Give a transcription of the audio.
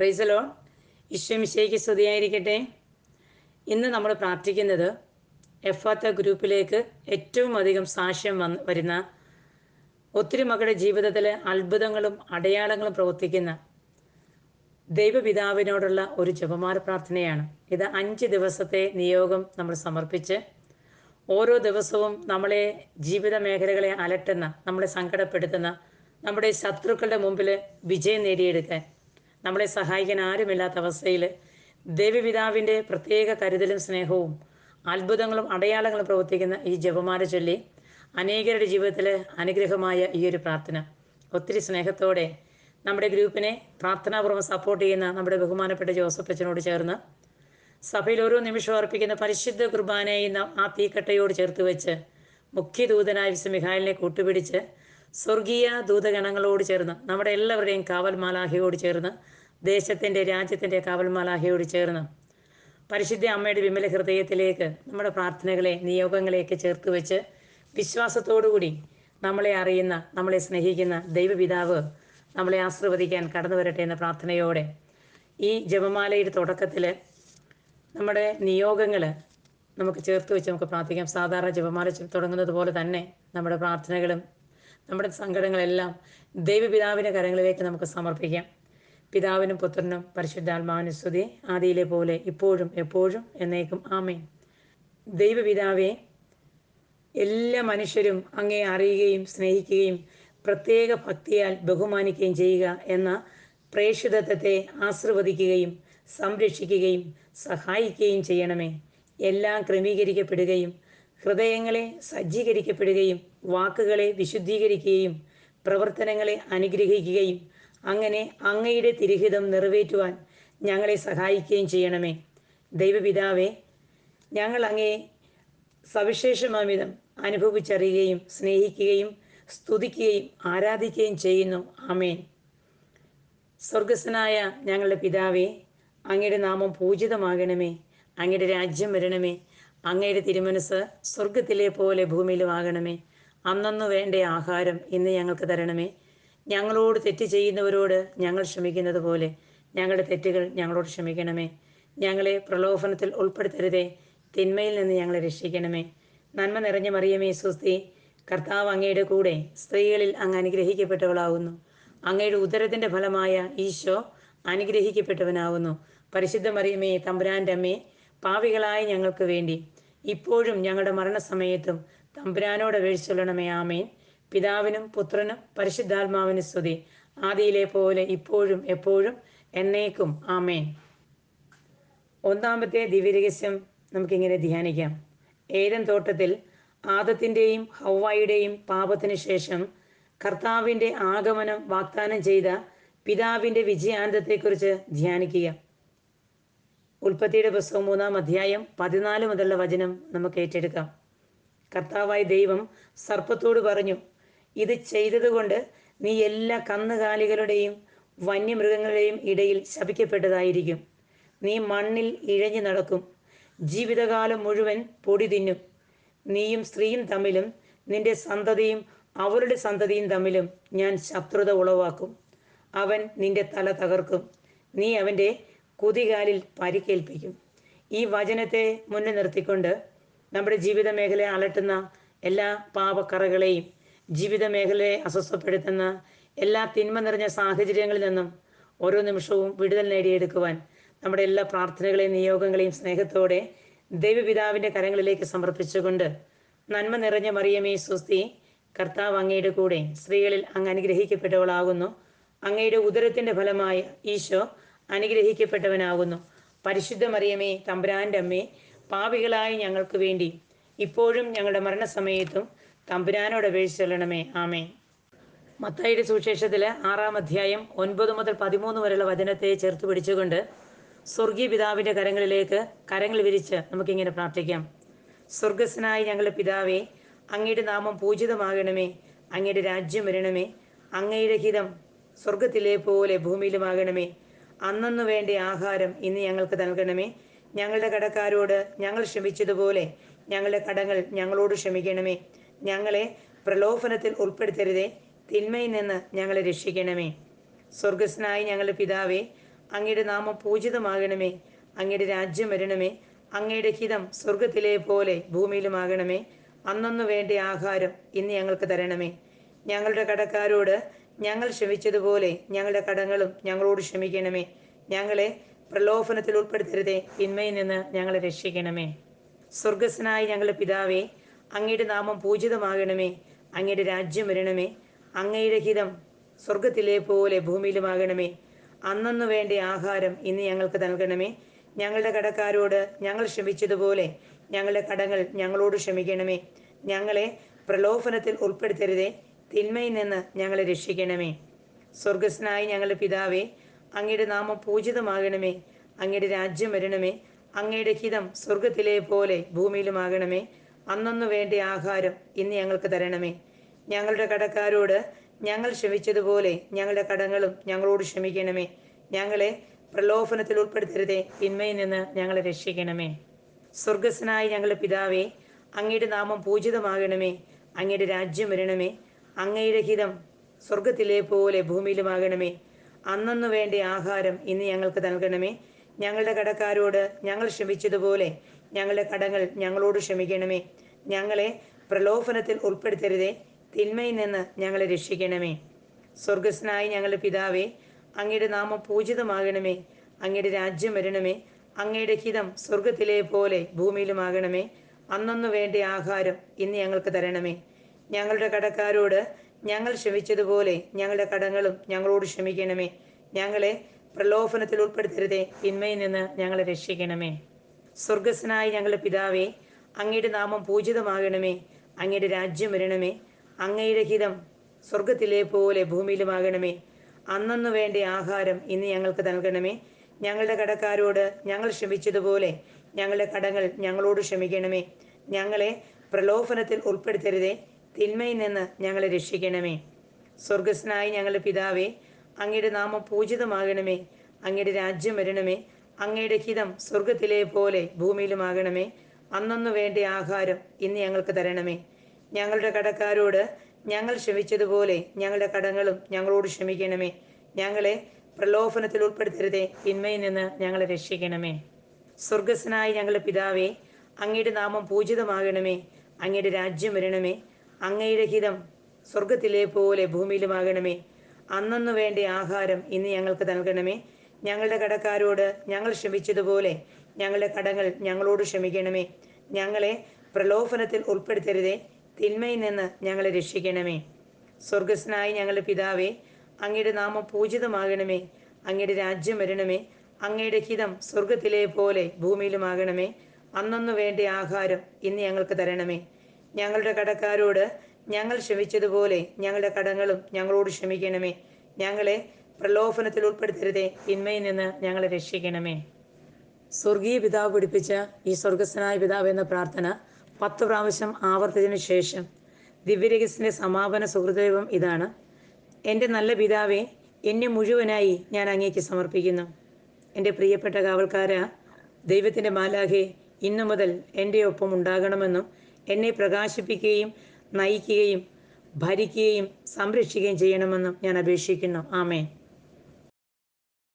പ്രൈസലോ ഈശ്വമിശയ്ക്ക് സ്തുതിയായിരിക്കട്ടെ. ഇന്ന് നമ്മൾ പ്രാർത്ഥിക്കുന്നത് എഫാത്ത ഗ്രൂപ്പിലേക്ക് ഏറ്റവും അധികം സാക്ഷ്യം വന്ന് വരുന്ന ഒത്തിരി മകളുടെ ജീവിതത്തിൽ അത്ഭുതങ്ങളും അടയാളങ്ങളും പ്രവർത്തിക്കുന്ന ദൈവപിതാവിനോടുള്ള ഒരു ജപമാല പ്രാർത്ഥനയാണ്. ഇത് അഞ്ച് ദിവസത്തെ നിയോഗം നമ്മൾ സമർപ്പിച്ച് ഓരോ ദിവസവും നമ്മളെ ജീവിത മേഖലകളെ അലട്ടുന്ന നമ്മളെ സങ്കടപ്പെടുത്തുന്ന നമ്മുടെ ശത്രുക്കളുടെ മുമ്പിൽ വിജയം നേടിയെടുക്കാൻ നമ്മളെ സഹായിക്കാൻ ആരുമില്ലാത്ത അവസ്ഥയിൽ ദേവിപിതാവിന്റെ പ്രത്യേക കരുതലും സ്നേഹവും അത്ഭുതങ്ങളും അടയാളങ്ങളും പ്രവർത്തിക്കുന്ന ഈ ജപമാല ചൊല്ലി അനേകരുടെ ജീവിതത്തിൽ അനുഗ്രഹമായ ഈ ഒരു പ്രാർത്ഥന. ഒത്തിരി സ്നേഹത്തോടെ നമ്മുടെ ഗ്രൂപ്പിനെ പ്രാർത്ഥനാപൂർവം സപ്പോർട്ട് ചെയ്യുന്ന നമ്മുടെ ബഹുമാനപ്പെട്ട ജോസഫ് അച്ഛനോട് ചേർന്ന് സഭയിൽ ഓരോ നിമിഷവും അർപ്പിക്കുന്ന പരിശുദ്ധ കുർബാനയെ ആ തീക്കട്ടയോട് ചേർത്ത് വെച്ച് മുഖ്യദൂതനായ വിശ്വ മിഹാലിനെ കൂട്ടുപിടിച്ച് സ്വർഗീയ ദൂതഗണങ്ങളോട് ചേർന്ന് നമ്മുടെ എല്ലാവരുടെയും കാവൽ മാലാഹയോട് ചേർന്ന് ദേശത്തിന്റെ രാജ്യത്തിന്റെ കാവൽ മാലാഹയോട് ചേർന്ന് പരിശുദ്ധ അമ്മയുടെ വിമല ഹൃദയത്തിലേക്ക് നമ്മുടെ പ്രാർത്ഥനകളെ നിയോഗങ്ങളെയൊക്കെ ചേർത്ത് വെച്ച് വിശ്വാസത്തോടുകൂടി നമ്മളെ അറിയുന്ന നമ്മളെ സ്നേഹിക്കുന്ന ദൈവപിതാവ് നമ്മളെ ആശീർവദിക്കാൻ കടന്നു വരട്ടെ എന്ന പ്രാർത്ഥനയോടെ ഈ ജപമാലയുടെ തുടക്കത്തിൽ നമ്മുടെ നിയോഗങ്ങൾ നമുക്ക് ചേർത്ത് വെച്ച് നമുക്ക് പ്രാർത്ഥിക്കാം. സാധാരണ ജപമാല തുടങ്ങുന്നത് പോലെ തന്നെ നമ്മുടെ പ്രാർത്ഥനകളും നമ്മുടെ സങ്കടങ്ങളെല്ലാം ദൈവപിതാവിന്റെ കരങ്ങളിലേക്ക് നമുക്ക് സമർപ്പിക്കാം. പിതാവിനും പുത്രനും പരിശുദ്ധാത്മാവിനും സ്തുതി. ആദിയിലെ പോലെ ഇപ്പോഴും എപ്പോഴും എന്നേക്കും ആമേൻ. ദൈവപിതാവെ എല്ലാ മനുഷ്യരും അങ്ങേ അറിയുകയും സ്നേഹിക്കുകയും പ്രത്യേക ഭക്തിയാൽ ബഹുമാനിക്കുകയും ചെയ്യുക എന്ന പ്രേക്ഷിതത്വത്തെ ആശീർവദിക്കുകയും സംരക്ഷിക്കുകയും സഹായിക്കുകയും ചെയ്യണമേ. എല്ലാം ക്രമീകരിക്കപ്പെടുകയും ഹൃദയങ്ങളെ സജ്ജീകരിക്കപ്പെടുകയും വാക്കുകളെ വിശുദ്ധീകരിക്കുകയും പ്രവർത്തനങ്ങളെ അനുഗ്രഹിക്കുകയും അങ്ങനെ അങ്ങയുടെ തിരുഹിതം നിറവേറ്റുവാൻ ഞങ്ങളെ സഹായിക്കുകയും ചെയ്യണമേ. ദൈവപിതാവേ ഞങ്ങൾ അങ്ങയെ സവിശേഷമാമിതം അനുഭവിച്ചറിയുകയും സ്നേഹിക്കുകയും സ്തുതിക്കുകയും ആരാധിക്കുകയും ചെയ്യുന്നു. ആമേൻ. സ്വർഗസ്വനായ ഞങ്ങളുടെ പിതാവേ അങ്ങയുടെ നാമം പൂജിതമാകണമേ. അങ്ങയുടെ രാജ്യം വരണമേ. അങ്ങയുടെ തിരുമനസ് സ്വർഗത്തിലെ പോലെ ഭൂമിയിലും ആകണമേ. അന്നന്നു വേണ്ട ആഹാരം ഇന്ന് ഞങ്ങൾക്ക് തരണമേ. ഞങ്ങളോട് തെറ്റ് ചെയ്യുന്നവരോട് ഞങ്ങൾ ക്ഷമിക്കുന്നത് പോലെ ഞങ്ങളുടെ തെറ്റുകൾ ഞങ്ങളോട് ക്ഷമിക്കണമേ. ഞങ്ങളെ പ്രലോഭനത്തിൽ ഉൾപ്പെടുത്തരുതേ. തിന്മയിൽ നിന്ന് ഞങ്ങളെ രക്ഷിക്കണമേ. നന്മ നിറഞ്ഞ മറിയമേ സുസ്തി കർത്താവ് അങ്ങയുടെ കൂടെ സ്ത്രീകളിൽ അങ്ങ് അനുഗ്രഹിക്കപ്പെട്ടവളാകുന്നു അങ്ങയുടെ ഉദരത്തിന്റെ ഫലമായ ഈശോ അനുഗ്രഹിക്കപ്പെട്ടവനാകുന്നു പരിശുദ്ധ മറിയമേ തമ്പുരാന്റെ അമ്മേ പാവികളായ ഞങ്ങൾക്ക് വേണ്ടി ഇപ്പോഴും ഞങ്ങളുടെ മരണസമയത്തും തമ്പുരാനോട് അപേക്ഷിച്ചൊല്ലണമേ ആമേൻ. പിതാവിനും പുത്രനും പരിശുദ്ധാത്മാവിനും സ്തുതി. ആദിയിലെ പോലെ ഇപ്പോഴും എപ്പോഴും എന്നേക്കും ആമേൻ. ഒന്നാമത്തെ ദിവ്യരഹസ്യം നമുക്കിങ്ങനെ ധ്യാനിക്കാം. ഏതൻ തോട്ടത്തിൽ ആദത്തിന്റെയും ഹൗവായുടെയും പാപത്തിന് ശേഷം കർത്താവിന്റെ ആഗമനം വാഗ്ദാനം ചെയ്ത പിതാവിന്റെ വിജയാനന്ദത്തെക്കുറിച്ച് ധ്യാനിക്കുക. ഉൽപ്പത്തിയുടെ പുസ്തകം മൂന്നാം അധ്യായം പതിനാല് മുതലുള്ള വചനം നമുക്ക് ഏറ്റെടുക്കാം. കർത്താവായ ദൈവം സർപ്പത്തോട് പറഞ്ഞു ഇത് ചെയ്തതുകൊണ്ട് നീ എല്ലാ കന്നുകാലികളുടെയും വന്യമൃഗങ്ങളുടെയും ഇടയിൽ ശപിക്കപ്പെട്ടതായിരിക്കും. നീ മണ്ണിൽ ഇഴഞ്ഞു നടക്കും. ജീവിതകാലം മുഴുവൻ പൊടി തിന്നും. നീയും സ്ത്രീയും തമ്മിലും നിന്റെ സന്തതിയും അവരുടെ സന്തതിയും തമ്മിലും ഞാൻ ശത്രുത ഉളവാക്കും. അവൻ നിന്റെ തല തകർക്കും. നീ അവന്റെ കുതികാലിൽ പരിക്കേൽപ്പിക്കും. ഈ വചനത്തെ മുന്നിൽ നിർത്തിക്കൊണ്ട് നമ്മുടെ ജീവിത മേഖലയെ അലട്ടുന്ന എല്ലാ പാപക്കറകളെയും ജീവിത മേഖലയെ അസ്വസ്ഥപ്പെടുത്തുന്ന എല്ലാ തിന്മ നിറഞ്ഞ സാഹചര്യങ്ങളിൽ നിന്നും ഓരോ നിമിഷവും വിടുതൽ നേടിയെടുക്കുവാൻ നമ്മുടെ എല്ലാ പ്രാർത്ഥനകളെയും നിയോഗങ്ങളെയും സ്നേഹത്തോടെ ദൈവപിതാവിന്റെ കരങ്ങളിലേക്ക് സമർപ്പിച്ചുകൊണ്ട് നന്മ നിറഞ്ഞ മറിയമേ സുസ്തി കർത്താവ് അങ്ങയുടെ കൂടെ സ്ത്രീകളിൽ അങ്ങ് അനുഗ്രഹിക്കപ്പെട്ടവളാകുന്നു. അങ്ങയുടെ ഉദരത്തിന്റെ ഫലമായ ഈശോ അനുഗ്രഹിക്കപ്പെട്ടവനാകുന്നു. പരിശുദ്ധ മറിയമേ തമ്പുരാന്റെ അമ്മേ പാപികളായ ഞങ്ങൾക്ക് വേണ്ടി ഇപ്പോഴും ഞങ്ങളുടെ മരണസമയത്തും തമ്പുരാനോട് അപേക്ഷിച്ചൊല്ലണമേ ആമേ മത്തായിയുടെ സുവിശേഷത്തിൽ ആറാം അധ്യായം ഒൻപത് മുതൽ പതിമൂന്ന് വരെയുള്ള വചനത്തെ ചേർത്ത് പിടിച്ചുകൊണ്ട് സ്വർഗീയ പിതാവിന്റെ കരങ്ങളിലേക്ക് കരങ്ങൾ വിരിച്ച് നമുക്കിങ്ങനെ പ്രാർത്ഥിക്കാം. സ്വർഗസ്സനായ ഞങ്ങളുടെ പിതാവേ അങ്ങയുടെ നാമം പൂജിതമാകണമേ. അങ്ങയുടെ രാജ്യം വരണമേ. അങ്ങയുടെ ഹിതം സ്വർഗത്തിലെ പോലെ ഭൂമിയിലുമാകണമേ. അന്നു വേണ്ട ആഹാരം ഇന്ന് ഞങ്ങൾക്ക് നൽകണമേ. ഞങ്ങളുടെ കടക്കാരോട് ഞങ്ങൾ ക്ഷമിച്ചതുപോലെ ഞങ്ങളുടെ കടങ്ങൾ ഞങ്ങളോട് ക്ഷമിക്കണമേ. ഞങ്ങളെ പ്രലോഭനത്തിൽ ഉൾപ്പെടുത്തരുതേ. തിന്മയിൽ നിന്ന് ഞങ്ങളെ രക്ഷിക്കണമേ. സ്വർഗസ്നായി ഞങ്ങളുടെ പിതാവേ അങ്ങയുടെ നാമം പൂജിതമാകണമേ. അങ്ങയുടെ രാജ്യം വരണമേ. അങ്ങയുടെ ഹിതം സ്വർഗത്തിലെ പോലെ ഭൂമിയിലുമാകണമേ. അന്നൊന്നു വേണ്ട ആഹാരം ഇന്ന് ഞങ്ങൾക്ക് തരണമേ. ഞങ്ങളുടെ കടക്കാരോട് ഞങ്ങൾ ക്ഷമിച്ചതുപോലെ ഞങ്ങളുടെ കടങ്ങളും ഞങ്ങളോട് ക്ഷമിക്കണമേ. ഞങ്ങളെ പ്രലോഭനത്തിൽ ഉൾപ്പെടുത്തരുതേ. തിന്മയിൽ നിന്ന് ഞങ്ങളെ രക്ഷിക്കണമേ. സ്വർഗസ്സനായ ഞങ്ങളുടെ പിതാവേ അങ്ങയുടെ നാമം പൂജിതമാകണമേ. അങ്ങയുടെ രാജ്യം വരണമേ. അങ്ങയുടെ ഹിതം സ്വർഗത്തിലെ പോലെ ഭൂമിയിലുമാകണമേ. അന്നന്നു വേണ്ട ആഹാരം ഇന്ന് ഞങ്ങൾക്ക് നൽകണമേ. ഞങ്ങളുടെ കടക്കാരോട് ഞങ്ങൾ ക്ഷമിച്ചതുപോലെ ഞങ്ങളുടെ കടങ്ങൾ ഞങ്ങളോട് ക്ഷമിക്കണമേ. ഞങ്ങളെ പ്രലോഭനത്തിൽ ഉൾപ്പെടുത്തരുതേ. തിന്മയിൽ നിന്ന് ഞങ്ങളെ രക്ഷിക്കണമേ. സ്വർഗസ്സനായി ഞങ്ങളുടെ പിതാവേ അങ്ങയുടെ നാമം പൂജിതമാകണമേ. അങ്ങയുടെ രാജ്യം വരണമേ. അങ്ങയുടെ ഹിതം സ്വർഗത്തിലെ പോലെ ഭൂമിയിലുമാകണമേ. അന്നൊന്നു വേണ്ട ആഹാരം ഇന്ന് ഞങ്ങൾക്ക് തരണമേ. ഞങ്ങളുടെ കടക്കാരോട് ഞങ്ങൾ ക്ഷമിച്ചതുപോലെ ഞങ്ങളുടെ കടങ്ങളും ഞങ്ങളോട് ക്ഷമിക്കണമേ. ഞങ്ങളെ പ്രലോഭനത്തിൽ ഉൾപ്പെടുത്തരുതേ. തിന്മയിൽ നിന്ന് ഞങ്ങളെ രക്ഷിക്കണമേ. സ്വർഗസ്സനായ ഞങ്ങളുടെ പിതാവേ അങ്ങയുടെ നാമം പൂജിതമാകണമേ. അങ്ങയുടെ രാജ്യം വരണമേ. അങ്ങയുടെ ഹിതം സ്വർഗത്തിലെ പോലെ ഭൂമിയിലുമാകണമേ. അന്നന്നു വേണ്ട ആഹാരം ഇന്ന് ഞങ്ങൾക്ക് നൽകണമേ. ഞങ്ങളുടെ കടക്കാരോട് ഞങ്ങൾ ക്ഷമിച്ചതുപോലെ ഞങ്ങളുടെ കടങ്ങൾ ഞങ്ങളോട് ക്ഷമിക്കണമേ. ഞങ്ങളെ പ്രലോഭനത്തിൽ ഉൾപ്പെടുത്തരുതേ. തിന്മയിൽ നിന്ന് ഞങ്ങളെ രക്ഷിക്കണമേ. സ്വർഗസ്നായി ഞങ്ങളുടെ പിതാവേ അങ്ങയുടെ നാമം പൂജിതമാകണമേ. അങ്ങയുടെ രാജ്യം വരണമേ. അങ്ങയുടെ ഹിതം സ്വർഗത്തിലെ പോലെ ഭൂമിയിലുമാകണമേ. അന്നൊന്നു വേണ്ട ആഹാരം ഇന്ന് ഞങ്ങൾക്ക് തരണമേ. ഞങ്ങളുടെ കടക്കാരോട് ഞങ്ങൾ ക്ഷമിച്ചതുപോലെ ഞങ്ങളുടെ കടങ്ങളും ഞങ്ങളോട് ക്ഷമിക്കണമേ. ഞങ്ങളെ പ്രലോഭനത്തിൽ ഉൾപ്പെടുത്തരുതേ. തിന്മയിൽ നിന്ന് ഞങ്ങളെ രക്ഷിക്കണമേ. സ്വർഗസ്സനായ ഞങ്ങളുടെ പിതാവേ അങ്ങയുടെ നാമം പൂജിതമാകണമേ. അങ്ങയുടെ രാജ്യം വരണമേ. അങ്ങയുടെ ഹിതം സ്വർഗത്തിലെ പോലെ ഭൂമിയിലുമാകണമേ. അന്നന്നു വേണ്ട ആഹാരം ഇന്ന് ഞങ്ങൾക്ക് നൽകണമേ. ഞങ്ങളുടെ കടക്കാരോട് ഞങ്ങൾ ക്ഷമിച്ചതുപോലെ ഞങ്ങളുടെ കടങ്ങൾ ഞങ്ങളോട് ക്ഷമിക്കണമേ. ഞങ്ങളെ പ്രലോഭനത്തിൽ ഉൾപ്പെടുത്തരുതേ. തിന്മയിൽ നിന്ന് ഞങ്ങളെ രക്ഷിക്കണമേ. സ്വർഗസ്നായി ഞങ്ങളുടെ പിതാവേ അങ്ങയുടെ നാമം പൂജിതമാകണമേ. അങ്ങയുടെ രാജ്യം വരണമേ. അങ്ങയുടെ ഹിതം സ്വർഗത്തിലെ പോലെ ഭൂമിയിലുമാകണമേ. അന്നൊന്നു വേണ്ട ആഹാരം ഇന്ന് ഞങ്ങൾക്ക് തരണമേ. ഞങ്ങളുടെ കടക്കാരോട് ഞങ്ങൾ ക്ഷമിച്ചതുപോലെ ഞങ്ങളുടെ കടങ്ങളും ഞങ്ങളോട് ക്ഷമിക്കണമേ. ഞങ്ങളെ പ്രലോഭനത്തിൽ ഉൾപ്പെടുത്തരുതേ. തിന്മയിൽ നിന്ന് ഞങ്ങളെ രക്ഷിക്കണമേ. സ്വർഗസ്നായി ഞങ്ങളുടെ പിതാവേ അങ്ങയുടെ നാമം പൂജിതമാകണമേ. അങ്ങയുടെ രാജ്യം വരണമേ. അങ്ങയുടെ ഹിതം സ്വർഗത്തിലെ പോലെ ഭൂമിയിലുമാകണമേ. അന്നന്നു വേണ്ട ആഹാരം ഇന്ന് ഞങ്ങൾക്ക് നൽകണമേ. ഞങ്ങളുടെ കടക്കാരോട് ഞങ്ങൾ ക്ഷമിച്ചതുപോലെ ഞങ്ങളുടെ കടങ്ങൾ ഞങ്ങളോട് ക്ഷമിക്കണമേ. ഞങ്ങളെ പ്രലോഭനത്തിൽ ഉൾപ്പെടുത്തരുതേ. തിന്മയിൽ നിന്ന് ഞങ്ങളെ രക്ഷിക്കണമേ. സ്വർഗസ്നായി ഞങ്ങളുടെ പിതാവേ അങ്ങയുടെ നാമം പൂജിതമാകണമേ. അങ്ങയുടെ രാജ്യം വരണമേ. അങ്ങയുടെ ഹിതം സ്വർഗത്തിലെ പോലെ ഭൂമിയിലുമാകണമേ. അന്നൊന്നു വേണ്ട ആഹാരം ഇന്ന് ഞങ്ങൾക്ക് തരണമേ. ഞങ്ങളുടെ കടക്കാരോട് ഞങ്ങൾ ക്ഷമിച്ചതുപോലെ ഞങ്ങളുടെ കടങ്ങളും ഞങ്ങളോട് ക്ഷമിക്കണമേ. ഞങ്ങളെ പ്രലോഭനത്തിൽ ഉൾപ്പെടുത്തരുതേ. തിന്മയിൽ നിന്ന് ഞങ്ങളെ രക്ഷിക്കണമേ. സ്വർഗീയ പിതാവ് പിടിപ്പിച്ച ഈ സ്വർഗസ്വനായ പിതാവ് എന്ന പ്രാർത്ഥന പത്ത് പ്രാവശ്യം ആവർത്തിച്ചതിനു ശേഷം ദിവ്യരഹസ്യന്റെ സമാപന സുഹൃദൈവം ഇതാണ്. എന്റെ നല്ല പിതാവെ എന്നെ മുഴുവനായി ഞാൻ അങ്ങേക്ക് സമർപ്പിക്കുന്നു. എന്റെ പ്രിയപ്പെട്ട കാവൽക്കാര ദൈവത്തിന്റെ മാലാഖെ ഇന്നു മുതൽ എന്റെ ഒപ്പം ഉണ്ടാകണമെന്നും എന്നെ പ്രകാശിപ്പിക്കുകയും നയിക്കുകയും ഭരിക്കുകയും സംരക്ഷിക്കുകയും ചെയ്യണമെന്നും ഞാൻ അപേക്ഷിക്കുന്നു. ആമേൻ.